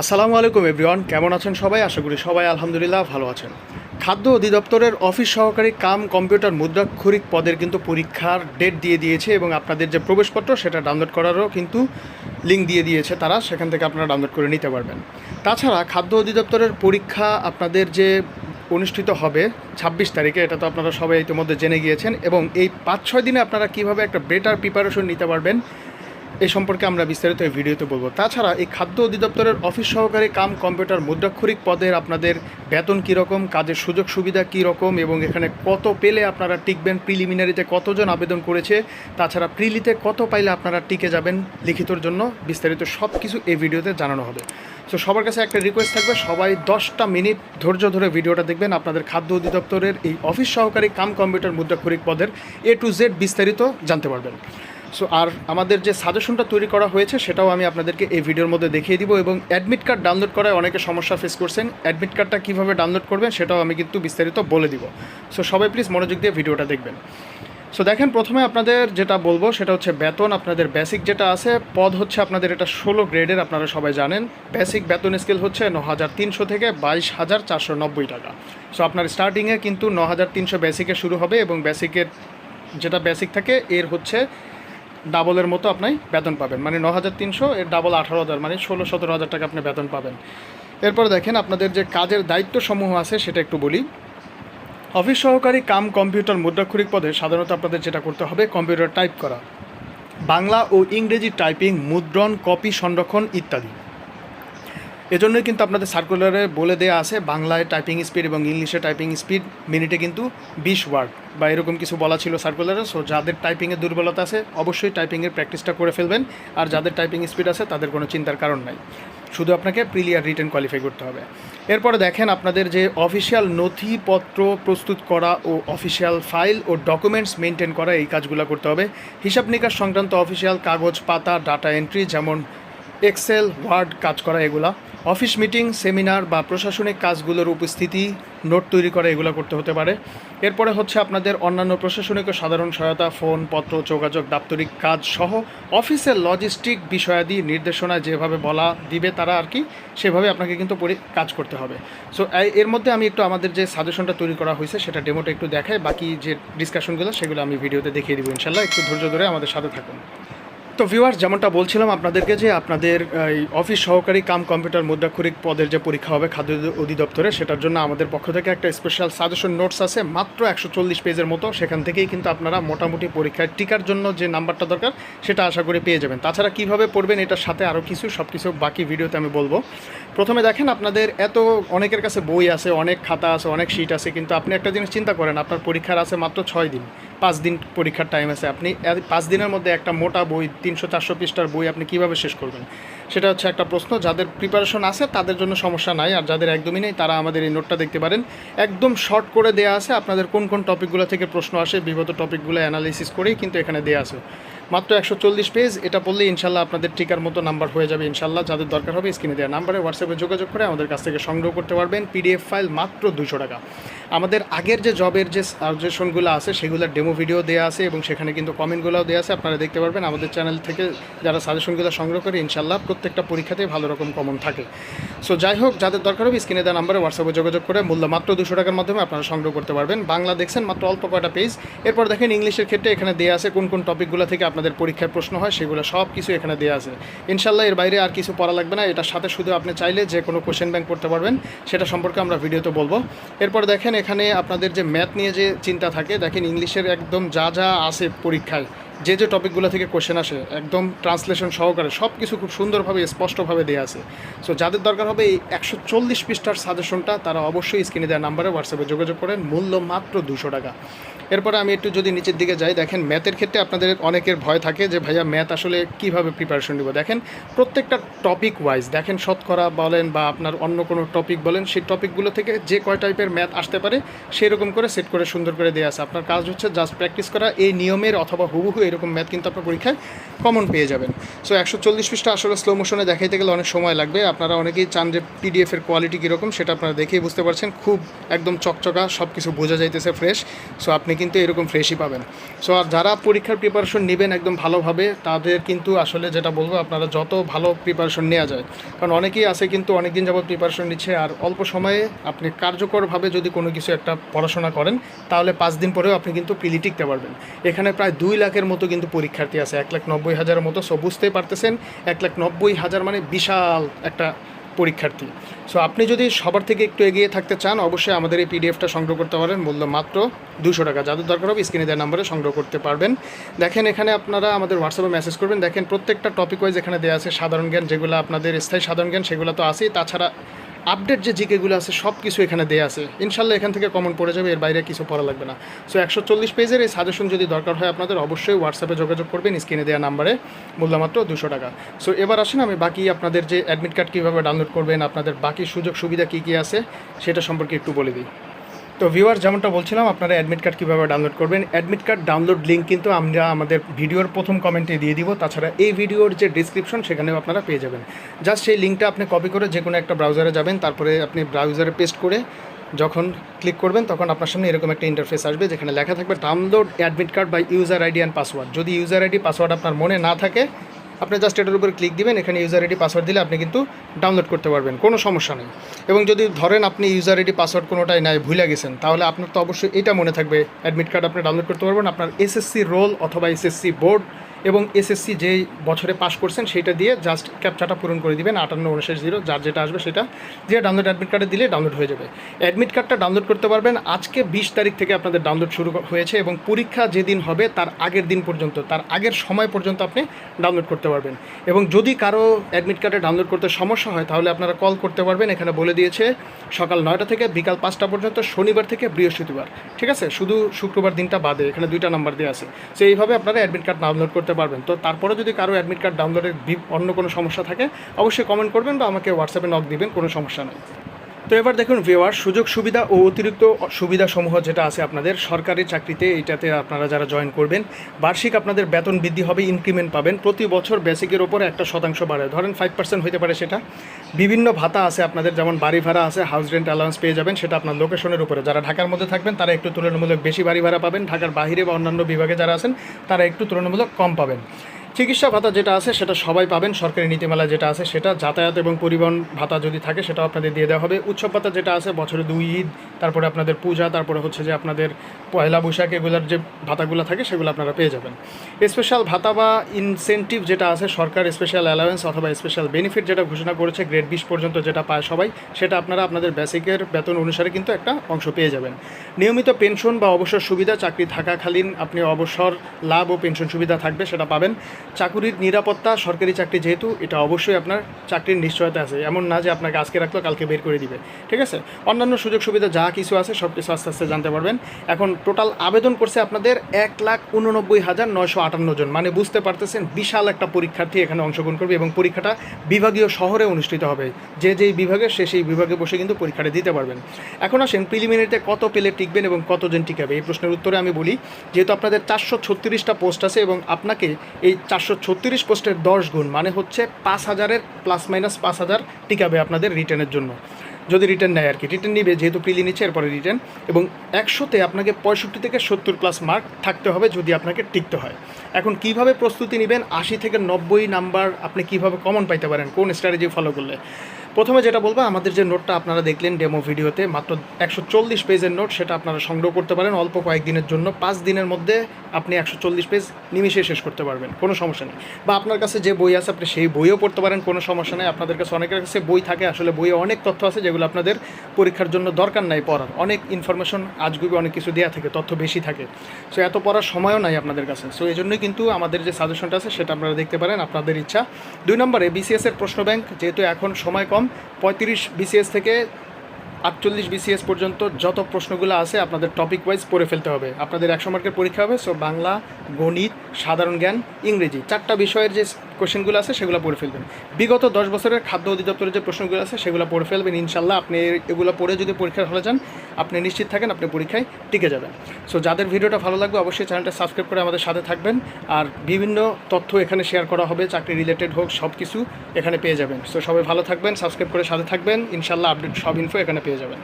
আসসালামু আলাইকুম, এভরিওয়ান। কেমন আছেন সবাই? আশা করি সবাই আলহামদুলিল্লাহ ভালো আছেন। খাদ্য অধিদপ্তরের অফিস সহকারী কাম কম্পিউটার মুদ্রাক্ষরিক পদের কিন্তু পরীক্ষার ডেট দিয়ে দিয়েছে এবং আপনাদের যে প্রবেশপত্র, সেটা ডাউনলোড করারও কিন্তু লিঙ্ক দিয়ে দিয়েছে তারা। সেখান থেকে আপনারা ডাউনলোড করে নিতে পারবেন। তাছাড়া খাদ্য অধিদপ্তরের পরীক্ষা আপনাদের যে অনুষ্ঠিত হবে ছাব্বিশ তারিখে, এটা তো আপনারা সবাই ইতিমধ্যে জেনে গিয়েছেন এবং এই পাঁচ ছয় দিনে আপনারা কীভাবে একটা বেটার প্রিপারেশন নিতে পারবেন এই সম্পর্কে আমরা বিস্তারিত এই ভিডিওতে বলব। তাছাড়া এই খাদ্য অধিদপ্তরের অফিস সহকারী কাম কম্পিউটার মুদ্রাক্ষরিক পদের আপনাদের বেতন কীরকম কাজের সুযোগ সুবিধা কী রকম, এবং এখানে কত পেলে আপনারা টিকবেন, প্রিলিমিনারিতে কতজন আবেদন করেছে, তাছাড়া প্রিলিতে কত পাইলে আপনারা টিকে যাবেন লিখিতর জন্য বিস্তারিত সব কিছু এই ভিডিওতে জানানো হবে। তো সবার কাছে একটা রিকোয়েস্ট থাকবে, সবাই দশটা মিনিট ধৈর্য ধরে ভিডিওটা দেখবেন আপনাদের খাদ্য অধিদপ্তরের এই অফিস সহকারী কাম কম্পিউটার মুদ্রাক্ষরিক পদের এ টু জেড বিস্তারিত জানতে পারবেন। সো আর আমাদের যে সাজেশনটা তৈরি করা হয়েছে, সেটাও আমি আপনাদেরকে এই ভিডিওর মধ্যে দেখিয়ে দিব এবং অ্যাডমিট কার্ড ডাউনলোড করায় অনেকে সমস্যা ফেস করছেন। অ্যাডমিট কার্ডটা কীভাবে ডাউনলোড করবেন, সেটাও আমি কিন্তু বিস্তারিত বলে দিব। সো সবাই প্লিজ মনোযোগ দিয়ে ভিডিওটা দেখবেন। সো দেখেন, প্রথমে আপনাদের যেটা বলব, সেটা হচ্ছে বেতন, আপনাদের বেসিক যেটা আছে, পদ হচ্ছে আপনাদের এটা ষোলো গ্রেডের আপনারা সবাই জানেন। বেসিক বেতন স্কেল হচ্ছে ন হাজার তিনশো থেকে বাইশ হাজার চারশো নব্বই টাকা। সো আপনার স্টার্টিংয়ে কিন্তু ন হাজার তিনশো বেসিকে শুরু হবে এবং বেসিকের যেটা বেসিক থাকে, এর হচ্ছে ডাবলের মতো আপনি বেতন পাবেন। মানে ন হাজার তিনশো, এর ডাবল আঠারো হাজার মানে ষোলো সতেরো হাজার টাকা আপনি বেতন পাবেন। এরপর দেখেন আপনাদের যে কাজের দায়িত্ব সমূহ আছে সেটা একটু বলি। অফিস সহকারী কাম কম্পিউটার মুদ্রাক্ষরিক পদে সাধারণত আপনাদের যেটা করতে হবে, কম্পিউটার টাইপ করা। বাংলা ও ইংরেজি টাইপিং, মুদ্রণ, কপি, সংরক্ষণ ইত্যাদি। এজন্যই কিন্তু আপনাদের সার্কুলারে বলে দেওয়া আছে, বাংলায় টাইপিং স্পিড এবং ইংলিশে টাইপিং স্পিড মিনিটে কিন্তু বিশ ওয়ার্ড বা এরকম কিছু বলা ছিল সার্কুলারে সো যাদের টাইপিংয়ের দুর্বলতা আছে, অবশ্যই টাইপিংয়ের প্র্যাকটিসটা করে ফেলবেন। আর যাদের টাইপিং স্পিড আছে, তাদের কোনো চিন্তার কারণ নাই। শুধু আপনাকে প্রিলিয়ার রিটেন কোয়ালিফাই করতে হবে। এরপরে দেখেন আপনাদের যে অফিসিয়াল নথিপত্র প্রস্তুত করা ও অফিসিয়াল ফাইল ও ডকুমেন্টস মেনটেন করা, এই কাজগুলো করতে হবে। হিসাব নিকাশ সংক্রান্ত অফিসিয়াল কাগজ, পাতা ডাটা এন্ট্রি যেমন এক্সেল ওয়ার্ড কাজ করা, এগুলা। অফিস মিটিং, সেমিনার বা প্রশাসনিক কাজগুলোর উপস্থিতি, নোট তৈরি করা, এগুলো করতে হতে পারে। এরপরে হচ্ছে আপনাদের অন্যান্য প্রশাসনিক ও সাধারণ সহায়তা, ফোন, পত্র, যোগাযোগ, দাপ্তরিক কাজ সহ অফিসের লজিস্টিক বিষয়াদি নির্দেশনা যেভাবে বলা দিবে তারা আর কি, সেভাবে আপনাকে কিন্তু কাজ করতে হবে। সো এর মধ্যে আমি একটু আমাদের যে সাজেশনটা তৈরি করা হয়েছে, সেটা ডেমোটা একটু দেখাই, বাকি যে ডিসকাশনগুলো সেগুলো আমি ভিডিওতে দেখিয়ে দিব, ইনশাল্লাহ। একটু ধৈর্য ধরে আমাদের সাথে থাকুন। তো ভিউয়ার্স যেমনটা বলছিলাম আপনাদেরকে যে আপনাদের, এই অফিস সহকারী কাম কম্পিউটার মুদ্রাক্ষরিক পদের যে পরীক্ষা হবে খাদ্য অধিদপ্তরে, সেটার জন্য আমাদের পক্ষ থেকে একটা স্পেশাল সাজেশন নোটস আছে। মাত্র একশো চল্লিশ পেজের মতো, সেখান থেকেই কিন্তু আপনারা মোটামুটি পরীক্ষায় টিকার জন্য যে নাম্বারটা দরকার, সেটা আশা করে পেয়ে যাবেন। তাছাড়া কীভাবে পড়বেন, এটার সাথে আরও কিছু সব কিছু বাকি ভিডিওতে আমি বলব। প্রথমে দেখেন আপনাদের এত অনেকের কাছে বই আছে, অনেক খাতা আছে, অনেক শিট আছে, কিন্তু আপনি একটা জিনিস চিন্তা করেন, আপনার পরীক্ষার আছে মাত্র ছয় দিন। পাঁচ দিন পরীক্ষার টাইম আছে। আপনি পাঁচ দিনের মধ্যে একটা মোটা বই, তিনশো, চারশো পৃষ্ঠার বই আপনি কীভাবে শেষ করবেন? সেটা হচ্ছে একটা প্রশ্ন, যাদের প্রিপারেশন আছে তাদের জন্য সমস্যা নাই, আর যাদের একদমই নেই তারা আমাদের এই নোটটা দেখতে পারেন। একদম শর্ট করে দেওয়া আছে, আপনাদের কোন কোন টপিকগুলো থেকে প্রশ্ন আসে, বিগত টপিকগুলো অ্যানালিসিস করেই কিন্তু এখানে দেওয়া আছে। মাত্র একশো চল্লিশ পেজ, এটা বললে ইনশাল্লাহ আপনাদের টিকার মতো নাম্বার হয়ে যাবে। ইনশাল্লাহ যাদের দরকার হবে স্ক্রিনে দেওয়া নাম্বারে হোয়াটসঅ্যাপে যোগাযোগ করে আমাদের কাছ থেকে সংগ্রহ করতে পারবেন। পিডিএফ ফাইল মাত্র দুশো টাকা। আমাদের আগের যে জবের যে সাজেশনগুলো আছে, সেগুলোর ডেমো ভিডিও দেওয়া আছে এবং সেখানে কিন্তু কমেন্টগুলোও দেওয়া আছে। আপনারা দেখতে পারবেন আমাদের চ্যানেল থেকে যারা সাজেশনগুলো সংগ্রহ করে, ইনশাল্লাহ প্রত্যেকটা পরীক্ষাতেই ভালো রকম কমন থাকে। সো যাই হোক, যাদের দরকার হবে স্ক্রিনে দেওয়া নাম্বারে হোয়াটসঅ্যাপে যোগাযোগ করে মূল্য মাত্র দুশো টাকার মাধ্যমে আপনারা সংগ্রহ করতে পারবেন। বাংলা দেখছেন মাত্র অল্প কয়টা পেজ এরপর দেখেন ইংলিশের ক্ষেত্রে এখানে দেওয়া আছে কোন কোন টপিকগুলো থেকে আপনাদের পরীক্ষার প্রশ্ন হয়, সেগুলো সব কিছু এখানে দেওয়া আছে। ইনশাল্লাহ এর বাইরে আর কিছু পড়া লাগবে না, এটার সাথে শুধু আপনি চাইলে যে কোনো কোশ্চেন ব্যাংক করতে পারবেন, সেটা সম্পর্কে আমরা ভিডিওতে বলব। এরপর দেখেন এখানে আপনাদের যে ম্যাথ নিয়ে যে চিন্তা থাকে, দেখেন ইংলিশের একদম যা যা আছে পরীক্ষায় যে যে টপিকগুলো থেকে কোশ্চেন আসে, একদম ট্রান্সলেশন সহকারে সব কিছু খুব সুন্দরভাবে, স্পষ্টভাবে দেওয়া আছে। সো যাদের দরকার হবে এই একশো চল্লিশ পৃষ্ঠার সাজেশনটা, তারা অবশ্যই স্ক্রিনে দেওয়া নাম্বারে হোয়াটসঅ্যাপে যোগাযোগ করেন, মূল্য মাত্র দুশো টাকা। এরপরে আমি একটু যদি নিচের দিকে যাই, দেখেন ম্যাথের ক্ষেত্রে আপনাদের অনেকের ভয় থাকে যে, ভাইয়া ম্যাথ আসলে কীভাবে প্রিপারেশন নেব? দেখেন, প্রত্যেকটা টপিক ওয়াইজ দেখেন শতকরা বলেন বা আপনার অন্য কোনো টপিক বলেন, সেই টপিকগুলো থেকে যে কয় টাইপের ম্যাথ আসতে পারে, সেরকম করে সেট করে সুন্দর করে দেওয়া আছে। আপনার কাজ হচ্ছে জাস্ট প্র্যাকটিস করা, এই নিয়মের অথবা হুবহু এরকম ম্যাথ কিন্তু আপনার পরীক্ষায় কমন পেয়ে যাবেন। সো একশো চল্লিশ পৃষ্ঠা আসলে স্লো মোশনে দেখাইতে গেলে অনেক সময় লাগবে। আপনারা অনেকেই চান যে পিডিএফের কোয়ালিটি কীরকম, সেটা আপনারা দেখেই বুঝতে পারছেন। খুব একদম চকচকা সব কিছু বোঝা যাইতেছে ফ্রেশ সো আপনি কিন্তু এরকম ফ্রেশই পাবেন। সো আর যারা পরীক্ষার প্রিপারেশন নেবেন একদম ভালোভাবে, তাদের কিন্তু আসলে যেটা বলব, আপনারা যত ভালো প্রিপারেশন নেওয়া যায়। কারণ অনেকেই আছে কিন্তু অনেক দিন যাবত প্রিপারেশন নিচ্ছে, আর অল্প সময়ে আপনি কার্যকরভাবে যদি কোনো কিছু একটা পড়াশোনা করেন, তাহলে পাঁচ দিন পরেও আপনি কিন্তু পিলি টিকতে পারবেন। এখানে প্রায় দুই লাখের মতো কিন্তু পরীক্ষার্থী আছে। এক লাখ নব্বই হাজারের মতো। সো বুঝতেই পারতেছেন, এক লাখ নব্বই হাজার মানে বিশাল একটা পরীক্ষার্থী। সো আপনি যদি সবার থেকে একটু এগিয়ে থাকতে চান, অবশ্যই আমাদের এই পিডিএফটা সংগ্রহ করতে পারেন। মূল্য মাত্র দুশো টাকা। যাদের দরকার হবে স্ক্রিনে দেওয়ার নাম্বারে সংগ্রহ করতে পারবেন। দেখেন, এখানে আপনারা আমাদের হোয়াটসঅ্যাপে মেসেজ করবেন। দেখেন, প্রত্যেকটা টপিক ওয়াইজ এখানে দেওয়া আছে সাধারণ জ্ঞান, যেগুলো আপনাদের স্থায়ী সাধারণ জ্ঞান, সেগুলো তো আছেই। তাছাড়া আপডেট যে জিকেগুলো আছে সব কিছু এখানে দেওয়া আছে। ইনশাল্লাহ এখান থেকে কমন পড়ে যাবে, এর বাইরে কিছু পড়া লাগবে না। সো একশো চল্লিশ পেজের এই সাজেশন যদি দরকার হয় আপনাদের, অবশ্যই হোয়াটসঅ্যাপে যোগাযোগ করবেন স্ক্রিনে দেওয়া নাম্বারে মূল্য মাত্র দুশো টাকা। সো এবার আসেন আমি বাকি আপনাদের যে অ্যাডমিট কার্ড কীভাবে ডাউনলোড করবেন, আপনাদের বাকি সুযোগ সুবিধা কী কী আছে, সেটা সম্পর্কে একটু বলে দিই। তো ভিউয়ার যেমনটা বলছিলাম, আপনারা অ্যাডমিট কার্ড কীভাবে ডাউনলোড করবেন? অ্যাডমিট কার্ড ডাউনলোড লিঙ্ক কিন্তু আমরা আমাদের ভিডিওর প্রথম কমেন্টে দিয়ে দিব। তাছাড়া এই ভিডিওর যে ডিসক্রিপশন সেখানেও আপনারা পেয়ে যাবেন। জাস্ট সেই লিঙ্কটা আপনি কপি করে যে কোনো একটা ব্রাউজারে যাবেন, তারপরে আপনি ব্রাউজারে পেস্ট করে যখন ক্লিক করবেন, তখন আপনার সামনে এরকম একটা ইন্টারফেস আসবে, যেখানে লেখা থাকবে ডাউনলোড অ্যাডমিট কার্ড বা ইউজার আইডি অ্যান্ড পাসওয়ার্ড যদি ইউজার আইডি পাসওয়ার্ড আপনার মনে না থাকে আপনি জাস্ট এটার উপরে ক্লিক দিবেন, এখানে ইউজার আইডি পাসওয়ার্ড দিলে আপনি কিন্তু ডাউনলোড করতে পারবেন, কোনো সমস্যা নেই। এবং যদি ধরেন আপনি ইউজার আইডি পাসওয়ার্ড কোনোটাই নাই, ভুলে গেছেন, তাহলে আপনার তো অবশ্যই এটা মনে থাকবে অ্যাডমিট কার্ড আপনি ডাউনলোড করতে পারবেন, আপনার এসএসসি রোল অথবা এসএসসি বোর্ড এবং এসএসসি যেই বছরে পাস করছেন সেটা দিয়ে জাস্ট ক্যাপচাটা পূরণ করে দিবেন আটান্ন উনষাট জিরো, যার যেটা আসবে সেটা দিয়ে ডাউনলোড অ্যাডমিট কার্ডে দিলে ডাউনলোড হয়ে যাবে। অ্যাডমিট কার্ডটা ডাউনলোড করতে পারবেন আজকে বিশ তারিখ থেকে আপনাদের ডাউনলোড শুরু হয়েছে এবং পরীক্ষা যেদিন হবে তার আগের দিন পর্যন্ত, তার আগের সময় পর্যন্ত আপনি ডাউনলোড করতে পারবেন। এবং যদি কারও অ্যাডমিট কার্ডে ডাউনলোড করতে সমস্যা হয় তাহলে আপনারা কল করতে পারবেন, এখানে বলে দিয়েছে সকাল নয়টা থেকে বিকাল পাঁচটা পর্যন্ত, শনিবার থেকে বৃহস্পতিবার। ঠিক আছে? শুধু শুক্রবার দিনটা বাদে, এখানে দুইটা নাম্বার দেওয়া আছে। সো এইভাবে আপনারা অ্যাডমিট কার্ড ডাউনলোড করতে পারবেন। তো তারপরে যদি কারও অ্যাডমিট কার্ড ডাউনলোডের অন্য কোনো সমস্যা থাকে, অবশ্যই কমেন্ট করবেন বা আমাকে হোয়াটসঅ্যাপে নক দিবেন, কোনো সমস্যা নেই। তো এবার দেখুন ভিওয়ার সুযোগ সুবিধা ও অতিরিক্ত সুবিধাসমূহ যেটা আছে আপনাদের, সরকারি চাকরিতে এইটাতে আপনারা যারা জয়েন করবেন, বার্ষিক আপনাদের বেতন বৃদ্ধি হবে ইনক্রিমেন্ট পাবেন। প্রতি বছর বেসিকের ওপরে একটা শতাংশ বাড়ে। ধরেন ফাইভ পার্সেন্ট হতে পারে সেটা। বিভিন্ন ভাতা আছে আপনাদের, যেমন বাড়ি ভাড়া আছে হাউস রেন্ট অ্যালাউন্স পেয়ে যাবেন, সেটা আপনার লোকেশনের উপরে। যারা ঢাকার মধ্যে থাকবেন, তারা একটু তুলনামূলক বেশি বাড়ি ভাড়া পাবেন। ঢাকার বাহিরে বা অন্যান্য বিভাগে যারা আছেন, তারা একটু তুলনামূলক কম পাবেন। চিকিৎসা ভাতা যেটা আছে সেটা সবাই পাবেন। সরকারি নীতিমালা যেটা আছে সেটা যাতায়াত এবং পরিবহন ভাতা যদি থাকে সেটাও আপনাদের দিয়ে দেওয়া হবে। উৎসব ভাতা যেটা আছে, বছরে দুই ঈদ, তারপরে আপনাদের পূজা, তারপরে হচ্ছে যে আপনাদের পয়লা বৈশাখ, এগুলোর যে ভাতাগুলো থাকে সেগুলো আপনারা পেয়ে যাবেন। স্পেশাল ভাতা বা ইনসেন্টিভ যেটা আছে, সরকার স্পেশাল অ্যালাওয়েন্স অথবা স্পেশাল বেনিফিট যেটা ঘোষণা করেছে গ্রেড বিশ পর্যন্ত যেটা পায় সবাই, সেটা আপনারা আপনাদের বেসিকের বেতন অনুসারে কিন্তু একটা অংশ পেয়ে যাবেন। নিয়মিত পেনশন বা অবসর সুবিধা, চাকরি থাকাকালীন আপনি অবসর, লাভ ও পেনশন সুবিধা থাকবে সেটা পাবেন। চাকুরির নিরাপত্তা, সরকারি চাকরি যেহেতু, এটা অবশ্যই আপনার চাকরির নিশ্চয়তা আছে। এমন না যে আপনাকে আজকে রাখল, কালকে বের করে দিবে। ঠিক আছে? অন্যান্য সুযোগ সুবিধা যা কিছু আছে, সব কিছু আস্তে আস্তে জানতে পারবেন। এখন টোটাল আবেদন করছে আপনাদের এক লাখ উননব্বই হাজার নয়শো আটান্ন জন। মানে বুঝতে পারতেছেন, বিশাল একটা পরীক্ষার্থী এখানে অংশগ্রহণ করবে এবং পরীক্ষাটা বিভাগীয় শহরে অনুষ্ঠিত হবে। যে যেই বিভাগে, সে সেই বিভাগে বসে কিন্তু পরীক্ষাটা দিতে পারবেন। এখন আসেন, প্রিলিমিনারিতে কত পেলে টিকবেন এবং কতজন টিকাবে? এই প্রশ্নের উত্তরে আমি বলি, যেহেতু আপনাদের চারশো ছত্রিশটা পোস্ট আছে এবং আপনাকে এই চারশো ছত্রিশ পোস্টের দশ গুণ মানে হচ্ছে পাঁচ হাজারের প্লাস মাইনাস পাঁচ হাজার টিকাবে আপনাদের রিটার্নের জন্য। যদি রিটার্ন নেয় আর কি রিটার্ন নিবে, যেহেতু প্রিলি নিচ্ছে, এরপরে রিটার্ন। এবং একশোতে আপনাকে পঁয়ষট্টি থেকে সত্তর প্লাস মার্ক থাকতে হবে যদি আপনাকে টিকতে হয়। এখন কীভাবে প্রস্তুতি নেবেন? আশি থেকে নব্বই নাম্বার আপনি কীভাবে কমন পাইতে পারেন? কোন স্ট্র্যাটেজি ফলো করলে? প্রথমে যেটা বলব, আমাদের যে নোটটা আপনারা দেখলেন ডেমো ভিডিওতে, মাত্র একশো চল্লিশ পেজের নোট সেটা আপনারা সংগ্রহ করতে পারেন অল্প কয়েকদিনের জন্য। পাঁচ দিনের মধ্যে আপনি একশো চল্লিশ পেজ নিমিশে শেষ করতে পারবেন, কোনো সমস্যা নেই। বা আপনার কাছে যে বই আছে, আপনি সেই বইও পড়তে পারেন, কোনো সমস্যা নেই। আপনাদের কাছে অনেকের কাছে বই থাকে, আসলে বইয়ে অনেক তথ্য আছে যেগুলো আপনাদের পরীক্ষার জন্য দরকার নাই পড়ার। অনেক ইনফরমেশন আজগুবি অনেক কিছু দেওয়া থাকে, তথ্য বেশি থাকে। সো এত পড়ার সময়ও নাই আপনাদের কাছে। সো এই জন্যই কিন্তু আমাদের যে সাজেশনটা আছে, সেটা আপনারা দেখতে পারেন। আপনাদের ইচ্ছা। দুই নম্বরে বিসিএস এর প্রশ্ন ব্যাংক যেহেতু এখন সময় কম। পঁয়ত্রিশ বিসিএস থেকে আটচল্লিশ বিসিএস পর্যন্ত যত প্রশ্নগুলো আছে আপনাদের টপিক ওয়াইজ পড়ে ফেলতে হবে। আপনাদের একশো মার্কের পরীক্ষা হবে সো বাংলা, গণিত, সাধারণ জ্ঞান, ইংরেজি। চারটা বিষয়ের যে কোশ্চেনগুলো আছে, সেগুলো পড়ে ফেলবেন। বিগত দশ বছরের খাদ্য অধিদপ্তরের যে প্রশ্নগুলো আছে, সেগুলো পড়ে ফেলবেন, ইনশাল্লাহ। আপনি এগুলো পড়ে যদি পরীক্ষার হলে যান, আপনি নিশ্চিত থাকেন, আপনি পরীক্ষায় টিকে যাবেন। সো যাদের ভিডিওটা ভালো লাগবে, অবশ্যই চ্যানেলটা সাবস্ক্রাইব করে আমাদের সাথে থাকবেন। আর বিভিন্ন তথ্য এখানে শেয়ার করা হবে, চাকরি রিলেটেড হোক, সব কিছু এখানে পেয়ে যাবেন। সো সবাই ভালো থাকবেন, সাবস্ক্রাইব করে সাথে থাকবেন। ইনশাল্লাহ আপডেট, সব ইনফো এখানে পেয়ে যাবেন।